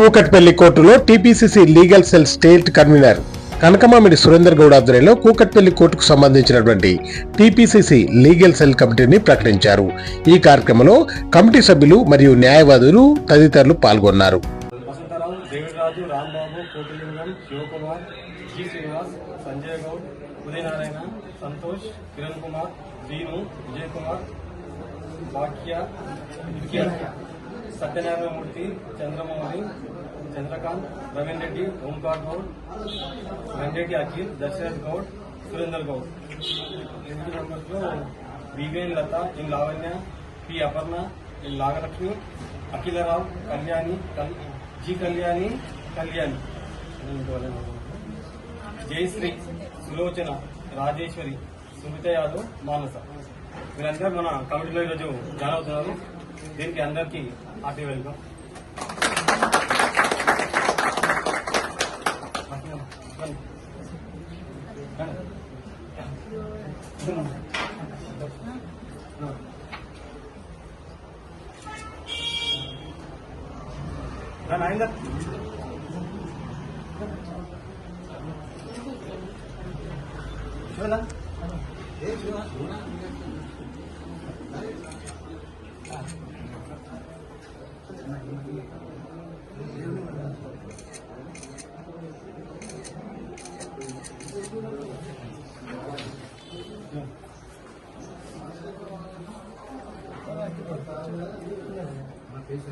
కూకట్పల్లి కోర్టులో TPCC legal cell state convener Kanakamamidi Surender Goud ఆధ్వర్యంలో కూకట్పల్లి కోర్టుకు సంబంధించినటువంటి టీపీసీసీ లీగల్ సెల్ కమిటీని ప్రకటించారు. ఈ కార్యక్రమంలో కమిటీ సభ్యులు మరియు న్యాయవాదులు తదితరులు పాల్గొన్నారు. సంతోష్ కిరణ్ కుమార్ విజయ్ కుమార్ వాక్య చంద్రమౌళి చంద్రకాంత్ ప్రవీణ్ రెడ్డి ఓంకార్ గౌడ్ వెంకటరెడ్డి అఖిల్ దశరథ్ గౌడ్ సురేందర్ గౌడ్. ఎనిమిది మెంబర్స్లో వివేన్ లత ఇన్ లావణ్య పి అపర్ణ ఇన్ నాగలక్ష్మి అఖిలరావు కళ్యాణి కల్- జి కళ్యాణి కళ్యాణి. జయశ్రీ సులోచన రాజేశ్వరి సుమిత యాదవ్ మానస. వీరందరూ మన కమిటీలో ఈరోజు జాయిన్ అవుతున్నారు. దీనికి అందరికీ happy welcome. Lên này anh Đức Lên lên Để xuống đó Đấy Thank you. 아, 베이스